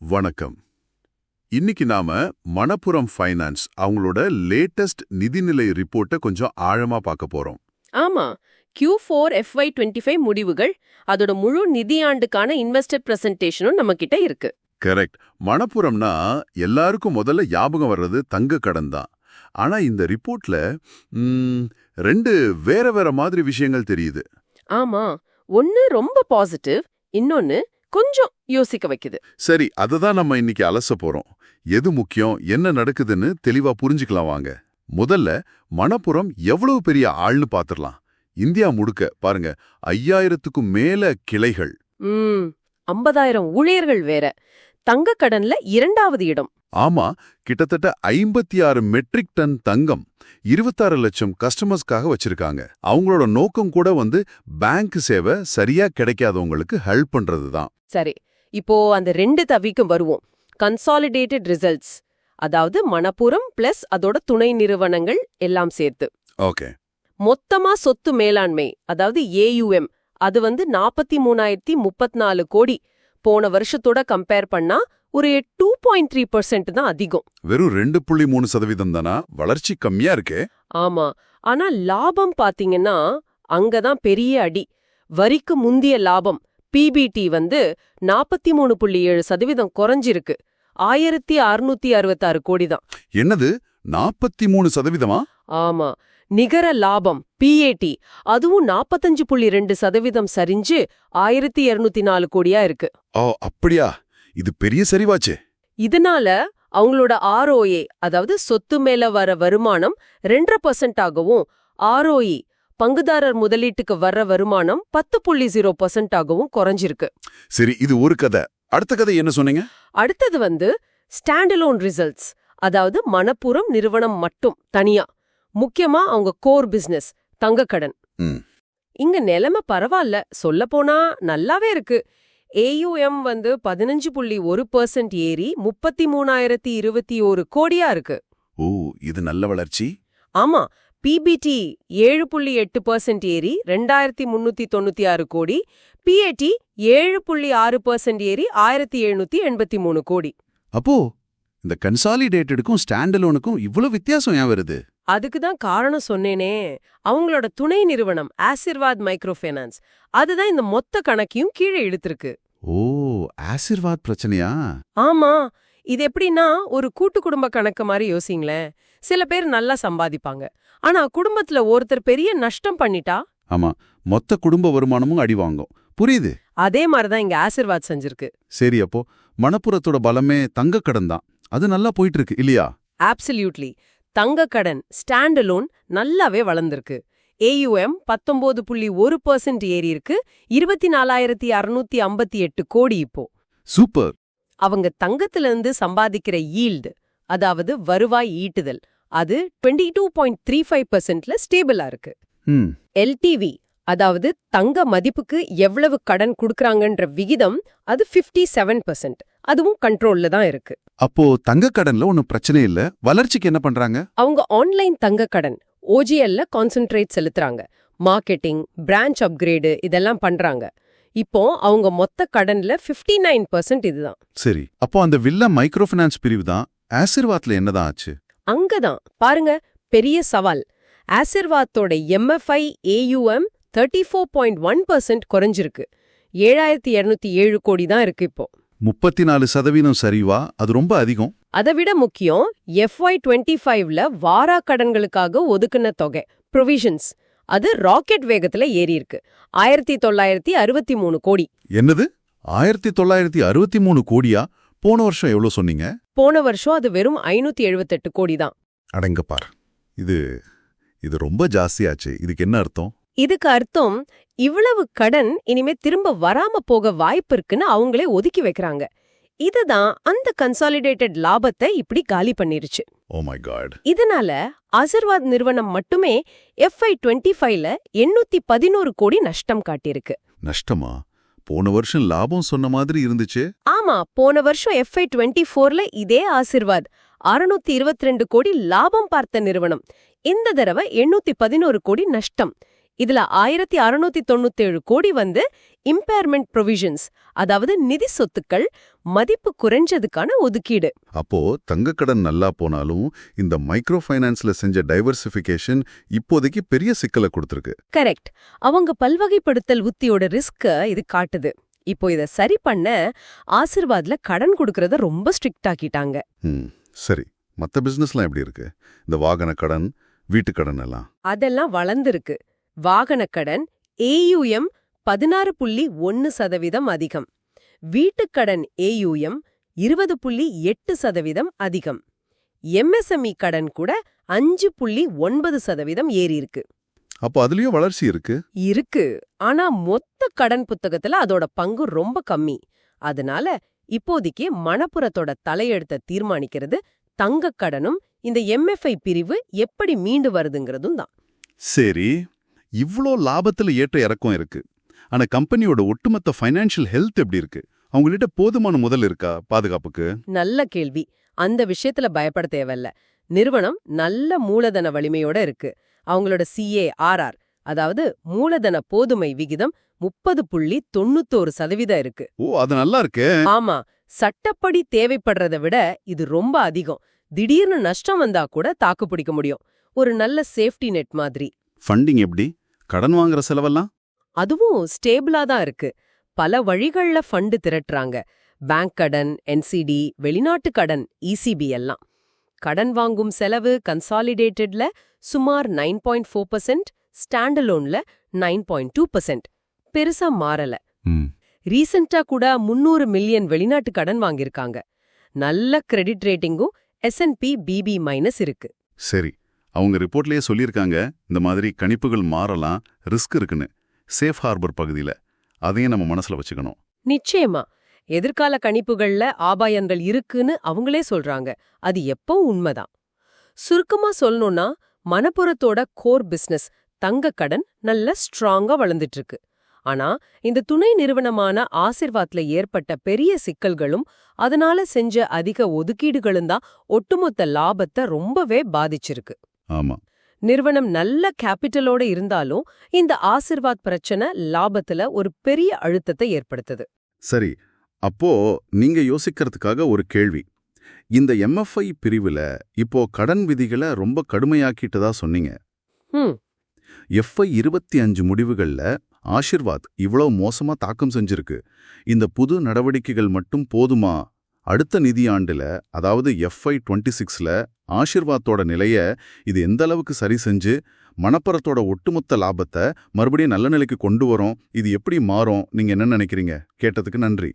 வணக்கம். இன்னைக்கு நாம மணப்புரம் ஃபைனான்ஸ் அவங்களோட லேட்டஸ்ட் நிதிநிலை ரிப்போர்ட்டை கொஞ்சம் ஆழமா பார்க்க போறோம். ஆமா. Q4 four FY twenty five முடிவுகள் அதோட முழு நிதியாண்டுக்கான இன்வெஸ்டர் பிரசன்டேஷனும் நம்ம கிட்ட இருக்கு. கரெக்ட் மணப்புரம்னா எல்லாருக்கும் முதல்ல ஞாபகம் வர்றது தங்க கடன் தான். ஆனா இந்த ரிப்போர்ட்ல ரெண்டு வேற வேற மாதிரி விஷயங்கள் தெரியுது. ஆமா. ஒன்னு ரொம்ப பாசிட்டிவ் இன்னொன்னு கொஞ்சம் யோசிக்க வைக்குது. சரி அதை தான் நம்ம இன்னைக்கு அலச போறோம். எது முக்கியம் என்ன நடக்குதுன்னு தெளிவா புரிஞ்சுக்கலாம் வாங்க. முதல்ல மணப்புரம் எவ்வளவு பெரிய ஆள்னு பாத்துரலாம். இந்தியா முழுக்க பாருங்க ஐயாயிரத்துக்கும் மேல கிளைகள். ஐம்பதாயிரம் ஊழியர்கள் வேற. தங்க கடன்ல இரண்டாவது இடம். ஆமா கிட்டத்தட்ட ஐம்பத்தி ஆறு மெட்ரிக் டன் தங்கம் இருபத்தாறு லட்சம் கஸ்டமர்ஸ்க்காக வச்சிருக்காங்க. அவங்களோட நோக்கம் கூட வந்து பேங்க் சேவை சரியா கிடைக்காதவங்களுக்கு ஹெல்ப் பண்றது தான். சரி இப்போ அந்த ரெண்டு தவிக்கும் வருவோம். கன்சாலிடேட்டட் ரிசல்ட்ஸ் அதாவது மணப்புரம் பிளஸ் அதோட துணை நிறுவனங்கள் எல்லாம் சேர்த்து. ஓகே. மொத்தமா சொத்து மேலாண்மை அதாவது ஏயுஎம் அது வந்து நாற்பத்தி மூணாயிரத்தி முப்பத்தி நாலு கோடி. போன வருஷத்தோட கம்பேர் பண்ணா ஒரு டூ பாயிண்ட் த்ரீ பர்சன்ட் தான் அதிகம். வெறும் ரெண்டு புள்ளி மூணு சதவீதம் தானா? வளர்ச்சி கம்மியா இருக்கே. ஆமா. ஆனா லாபம் பாத்தீங்கன்னா அங்கதான் பெரிய அடி. வரிக்கு முந்திய லாபம் பிபிடி வந்து நாற்பத்தி மூணு புள்ளி ஏழு சதவீதம் குறைஞ்சிருக்கு. ஆயிரத்தி அறுநூத்தி அறுபத்தாறு கோடி தான். என்னது? நாற்பத்தி மூணு சதவீதமா? ஆமா. நிகர லாபம் பிஏடி அதுவும் நாற்பத்தஞ்சு புள்ளி ரெண்டு சதவீதம் சரிஞ்சு ஆயிரத்தி இருநூத்தி நாலு கோடியா இருக்கு. ஓ அப்படியா? இது பெரிய சரிவாச்சே. இதனால அவங்களோட ஆர்ஓஏ அதாவது சொத்து மேல வர வருமானம் ரெண்டரை பர்சன்ட் ஆகவும் ஆர்ஓஇ பங்குதாரர் முதலீட்டுக்கு வர்ற வருமானம் பத்து புள்ளி ஜீரோ பர்சன்ட் ஆகவும் குறைஞ்சிருக்கு. சரி இது ஒரு கதை. அடுத்த கதை என்ன சொன்னீங்க? அடுத்தது வந்து ஸ்டாண்டலோன் ரிசல்ட்ஸ் அதாவது மணப்புரம் நிறுவனம் மட்டும் தனியா. முக்கியமா அவங்க கோர் பிசினஸ் தங்கக்கடன். இங்க நிலைமை பரவாயில்ல. சொல்லப்போனா நல்லாவே இருக்கு. ஏயுஎம் வந்து பதினஞ்சு புள்ளி ஒரு பர்சன்ட் ஏறி முப்பத்தி மூணாயிரத்தி இருபத்தி ஒரு கோடியா இருக்கு. ஓ இது நல்ல வளர்ச்சி. ஆமா பிபிடி ஏழு புள்ளி எட்டு பர்சன்ட் ஏறி ரெண்டாயிரத்தி முன்னூத்தி தொண்ணூத்தி ஆறு கோடி. பிஏடி ஏழு புள்ளி ஆறு பர்சன்ட் ஏறி ஆயிரத்தி எழுநூத்தி எண்பத்தி மூணு கோடி. அப்போ இந்த கன்சாலிடேட்டடுக்கும் ஸ்டாண்டலோனுக்கும் இவ்வளவு வித்தியாசம் ஏன் வருது? அதுக்கு தான் காரணம் சொன்னேனே. அவங்களோட துணை நிறுவனம் ஆசிர்வாத் மைக்ரோ ஃபைனான்ஸ் அதுதான் இந்த மொத்த கணக்கையும் கீழே இழுத்திருக்கு. ஓ ஆசிர்வாத் பிரச்சனையா? ஆமா. இது எப்படின்னா ஒரு கூட்டு குடும்ப கணக்கு மாதிரி யோசிங்களேன். சில பேர் நல்லா சம்பாதிப்பாங்க. ஆனா குடும்பத்துல ஒருத்தர் பெரிய நஷ்டம் பண்ணிட்டா? ஆமா. மொத்த குடும்ப வருமானமும் அடி வாங்கும். புரியுது? அதே மாதிரி தான் இங்க ஆசிர்வாத் செஞ்சிருக்கு. சரி அப்போ மணப்புரத்தோட பலமே தங்க கடன் தான். அது நல்லா போயிட்டு இருக்கு இல்லையா? ஆப்சல்யூட்லி தங்க கடன் ஸ்டாண்ட் அலோன் நல்லாவே வளர்ந்திருக்கு ஏயுஎம் பத்தொன்பது புள்ளி ஒரு பர்சன்ட் ஏறி இருக்கு இருபத்தி நாலாயிரத்தி அறுநூத்தி ஐம்பத்தி எட்டு கோடி இப்போ. சூப்பர். அவங்க தங்கத்துல இருந்து சம்பாதிக்கிற ஈல்டு அதாவது வருவாய் ஈட்டுதல் அது twenty two point three five பர்சன்ட்ல ஸ்டேபிளா இருக்கு. எல்டிவி அதாவது தங்க மதிப்புக்கு எவ்வளவு கடன் கொடுக்கறாங்கன்ற விகிதம் அது 57% செவன் பர்சன்ட் அதுவும் கண்ட்ரோல்ல தான் இருக்கு. அப்போ தங்க கடன்ல ஒன்னும் பிரச்சனை இல்ல. வளர்ச்சிக்கு என்ன பண்றாங்க? அவங்க ஆன்லைன் தங்க கடன் ஓஜிஎல்ல கான்சென்ட்ரேட் செலுத்துறாங்க. மார்க்கெட்டிங் பிரான்ச் அப்கிரேடு இதெல்லாம் பண்றாங்க. இப்போ அவங்க மொத்த கடன்ல 59% நைன் பர்சன்ட் இதுதான். சரி. அப்போ அந்த வில்ல மைக்ரோ ஃபைனான்ஸ் பிரிவு தான் ஆசிர்வாத்ல என்னதான் ஆச்சு? அங்கதான். பாருங்க பெரிய சவால். ஆசிர்வாத்தோட MFI AUM thirty four point one percent குறைஞ்சிருக்கு. ஏழாயிரத்தி இருநூத்தி ஏழு கோடி தான் இருக்கு இப்போ. முப்பத்தி நாலு சதவீதம் சரிவா? அது ரொம்ப அதிகம். அதை விட முக்கியம் எஃப்ஒய் டுவெண்ட்டி ஃபைவ்ல வாரா கடன்களுக்காக ஒதுக்குன தொகை ப்ரொவிஷன்ஸ் அது ராக்கெட் வேகத்துல ஏறி இருக்கு ஆயிரத்தி தொள்ளாயிரத்தி அறுபத்தி மூணு கோடி. என்னது? ஆயிரத்தி தொள்ளாயிரத்தி அறுபத்தி மூணு கோடியா? போன வருஷம் எவ்வளவு சொன்னீங்க? போன வருஷம் அது வெறும் ஐநூத்தி எழுபத்தெட்டு கோடி தான். அடங்கப்பார் இது இது ரொம்ப ஜாஸ்தியாச்சு. இதுக்கு என்ன அர்த்தம்? இதுக்கு அர்த்தம் இவ்வளவு கடன் இனிமே திரும்ப வராம போக வாய்ப்பு இருக்குன்னு அவங்களே ஒதுக்கி வைக்கிறாங்க. இதுதான் அந்த கன்சாலிடேட்டட் லாபத்தை இப்படி காலி பண்ணிருச்சு. காட் இதனால ஆசிர்வாத் நிறுவனம் மட்டுமே எஃப்ஐ டுவெண்ட்டி ஃபைவ்ல எண்ணூத்தி பதினோரு கோடி நஷ்டம் காட்டியிருக்கு. நஷ்டமா? போன வருஷம் லாபம் சொன்ன மாதிரி இருந்துச்சு. ஆமா போன வருஷம் எஃப்ஐ டுவெண்ட்டி ஃபோர்ல இதே ஆசிர்வாத். அறுநூத்தி இருபத்தி ரெண்டு கோடி லாபம் பார்த்த நிறுவனம். இந்த தடவை எண்ணூத்தி பதினோரு கோடி நஷ்டம். இதுல ஆயிரத்தி அறுநூத்தி தொண்ணூத்தேழு கோடி வந்து இம்பேர்மெண்ட் ப்ரொவிஷன்ஸ் அதாவது நிதி சொத்துக்கள் மதிப்பு குறைஞ்சதுக்கான ஒதுக்கீடு. அப்போ தங்கக்கடன் நல்லா போனாலும் இந்த மைக்ரோ ஃபைனான்ஸ்ல செஞ்ச டைவர்சிஃபிகேஷன் இப்போதைக்கு பெரிய சிக்கலை கொடுத்துருக்கு. கரெக்ட் அவங்க பல்வகைப்படுத்தல் உத்தியோட ரிஸ்க இது காட்டுது. இப்போ இத சரி பண்ண ஆசிர்வாத்ல கடன் கொடுக்கறத ரொம்ப ஸ்ட்ரிக்ட் ஆக்கிட்டாங்க. சரி. மத்த பிசினஸ்லாம் எப்படி இருக்கு? இந்த வாகன கடன் வீட்டு கடன் எல்லாம். அதெல்லாம் வளர்ந்திருக்கு. வாகனக் கடன் ஏயுஎம் பதினாறு புள்ளி ஒன்னு சதவீதம் அதிகம். வீட்டுக்கடன் ஏயுஎம் இருபது புள்ளி எட்டு சதவீதம் அதிகம். எம்எஸ்எம்இ கடன் கூட அஞ்சு புள்ளி ஒன்பது சதவீதம் ஏறியிருக்கு. அப்போ அதுலயும் வளர்ச்சி இருக்கு? இருக்கு. ஆனா மொத்த கடன் புத்தகத்துல அதோட பங்கு ரொம்ப கம்மி. அதனால இப்போதைக்கு மணப்புறத்தோட தலையெழுத்த தீர்மானிக்கிறது தங்கக் கடனும் இந்த எம்எஃப்ஐ பிரிவு எப்படி மீண்டு வருதுங்கிறதும் தான். சரி. இவ்ளோ லாபத்துல ஏற்ற இறக்கம் இருக்கு. ஆனா கம்பெனியோட ஒட்டுமொத்த ஃபைனான்ஷியல் ஹெல்த் எப்படி இருக்கு? அவங்கள்ட்ட போதுமான முதல் இருக்கா பாதுகாப்புக்கு? நல்ல கேள்வி. அந்த விஷயத்துல பயப்பட தேவையில்ல. நிறுவனம் நல்ல மூலதன வலிமையோட இருக்கு. அவங்களோட சிஏ ஆர்ஆர் அதாவது மூலதன போதுமை விகிதம் முப்பது புள்ளி தொண்ணூத்தோரு சதவீதம் இருக்கு. ஓ அது நல்லா இருக்கே. ஆமா. சட்டப்படி தேவைப்படுறதை விட இது ரொம்ப அதிகம். திடீர்னு நஷ்டம் வந்தா கூட தாக்கு பிடிக்க முடியும். ஒரு நல்ல சேஃப்டி நெட் மாதிரி. ஃபண்டிங் எப்படி? கடன் வாங்குற செலவெல்லாம்? அதுவும் ஸ்டேபிளா தான் இருக்கு. பல வழிகள்ல ஃபண்டு திரட்டுறாங்க. பேங்க் கடன் என்சிடி வெளிநாட்டு கடன் இசிபி எல்லாம். கடன் வாங்கும் செலவு கன்சாலிடேட்டட்ல சுமார் நைன் பாயிண்ட் ஃபோர் பர்சன்ட் ஸ்டாண்டலோன்ல நைன் பாயிண்ட் டூ பர்சன்ட். பெருசா மாறல. ம். ரீசெண்டா கூட முன்னூறு மில்லியன் வெளிநாட்டு கடன் வாங்கியிருக்காங்க. நல்ல credit ரேட்டிங்கும் S and P BB minus இருக்கு. சரி. அவங்க ரிப்போர்ட்லயே சொல்லியிருக்காங்க இந்த மாதிரி கணிப்புகள் மாறலாம் ரிஸ்க் இருக்குன்னு. சேஃப் ஹார்பர் பகுதியில. அதையும் நம்ம மனசுல வச்சுக்கணும். நிச்சயமா. எதிர்கால கணிப்புகள்ல ஆபாயங்கள் இருக்குன்னு அவங்களே சொல்றாங்க. அது எப்போ உண்மைதான். சுருக்கமா சொல்லணும்னா மணப்புறத்தோட கோர் பிசினஸ் தங்க கடன் நல்ல ஸ்ட்ராங்கா வளர்ந்துட்டு இருக்கு ஆனா இந்த துணை நிறுவனமான ஆசிர்வாத்ல ஏற்பட்ட பெரிய சிக்கல்களும் அதனால செஞ்ச அதிக ஒதுக்கீடுகளும் தான் ஒட்டுமொத்த லாபத்தை ரொம்பவே பாதிச்சிருக்கு. ஆமா. நிறுவனம் நல்ல கேபிட்டலோட இருந்தாலும் இந்த ஆசிர்வாத் பிரச்சனை லாபத்துல ஒரு பெரிய அழுத்தத்தை ஏற்படுத்துது. சரி அப்போ நீங்க யோசிக்கிறதுக்காக ஒரு கேள்வி. இந்த எம்எஃப்ஐ பிரிவுல இப்போ கடன் விதிகளை ரொம்ப கடுமையாக்கிட்டதா சொன்னீங்க. எஃப்ஐ இருபத்தி அஞ்சு முடிவுகள்ல ஆஷிர்வாத் இவ்வளவு மோசமா தாக்கம் செஞ்சிருக்கு. இந்த புது நடவடிக்கைகள் மட்டும் போதுமா? அடுத்த நிதியாண்டுல அதாவது எஃப்ஐ டுவெண்ட்டி சிக்ஸ்ல ஆஷிர்வாத்தோட நிலைய இது எந்த அளவுக்கு சரி செஞ்சு மணப்பரத்தோட ஒட்டுமொத்த லாபத்தை மறுபடியும் நல்ல நிலைக்கு கொண்டு வரோம் இது எப்படி மாறும் நீங்க என்ன நினைக்கிறீங்க? கேட்டதுக்கு நன்றி.